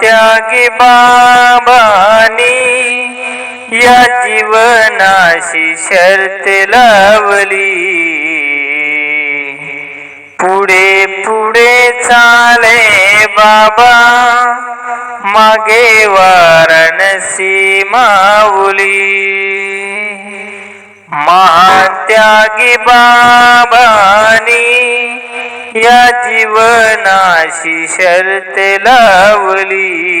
त्यागी बाबानी या जीवनाशी शर्त लावली. पुढे पुढे चाले बाबा मागे वाराणसी माऊली. महात्यागी बाबानी या जीवनाशी शर्त लावली.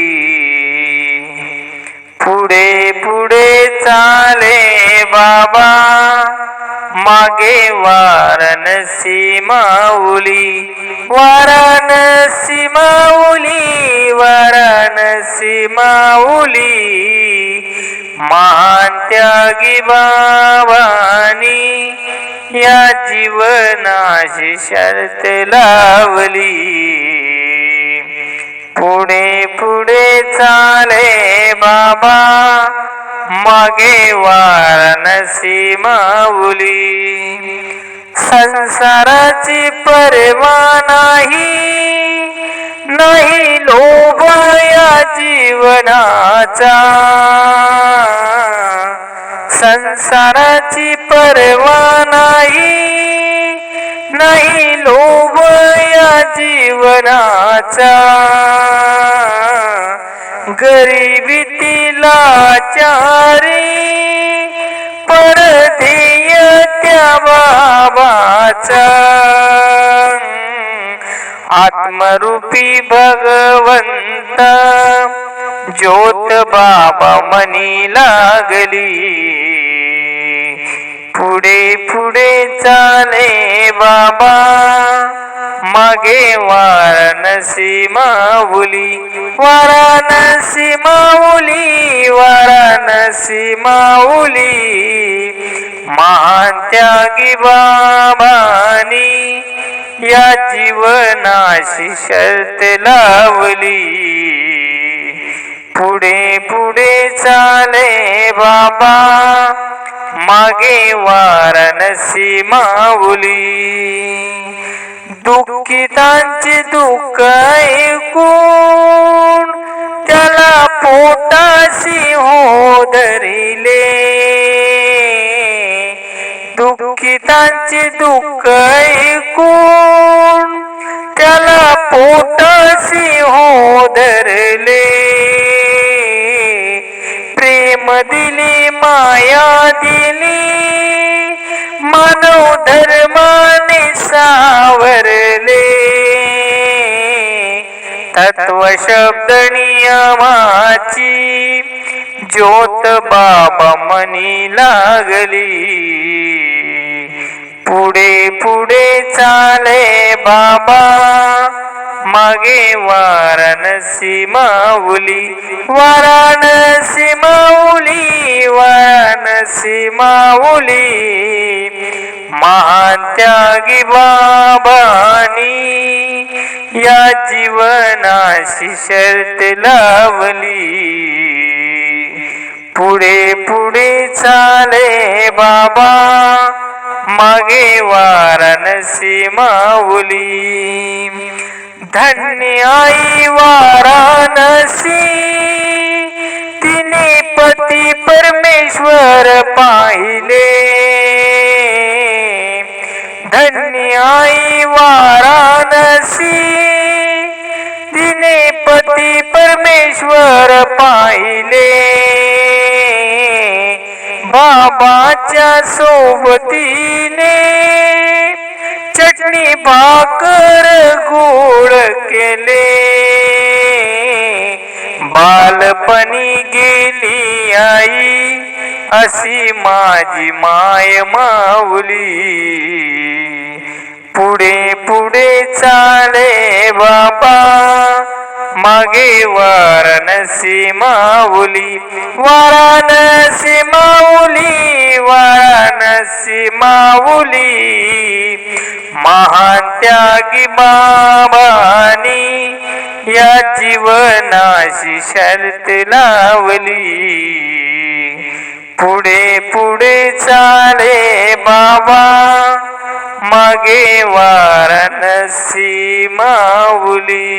पुढे पुढे चाले बाबा. मागे वाराणसी माऊली. वाराणसी माऊली वाराणसी माऊली. महान त्यागी बाबानी या जीवनाशी शर्त लावली. पुढे पुढे चाले बाबा मागे वाराणसी माऊली संसाराची परवा नाही नाही लोभ या जीवनाचा. संसाराची परवा नाही नाही लोभ या जीवनाचा. गरिबीतीला चारी परधेय त्या बाबाचा. आत्मरूपी भगवंत ज्योत बाबा मनी लागली. पुढे पुढे चाले बाबा. मागे वाराणसी माऊली वाराणसी माऊली वाराणसी माऊली महान त्यागी बाबानी या जीवनाशी शर्त लावली. पुढे पुढे चाले बाबा. मागे वाराणसी माऊली. दुःखितांचे दुःख ऐकून त्याला पोटाशी हो धरिले दुःखितांचे दुःख ऐकून त्याला पोटाशी हो धर प्रेम दिली माया दिली मानव धर्माने सावरले. तत्व शब्द नियमाची ज्योत बाबा मनी लागली. पुढे पुढे चाले बाबा मागे वाराणसी माऊली वाराणसी माऊली महान त्यागी बाबानी या जीवनाशी शर्त लावली. पुढे पुढे चाले बाबा मागे वाराणसी माऊली. धन्य आई वाराणसी तिने पती ईश्वर पाहिले. धन्याई वाराणसी. तिने पती परमेश्वर पाहिले. बाबाच्या सोबतीने चटणी भाकर गोड केले. बालपणी गेली आई. अशी माझी माय माऊली. पुढे पुढे चाले बाबा. मागे वाराणसी माऊली वाराणसी माऊली वाराणसी माऊली. महान त्यागी बाबानी या जीवनाशी शर्त लावली. पुढे पुढे चाले बाबा. मागे वाराणसी माऊली.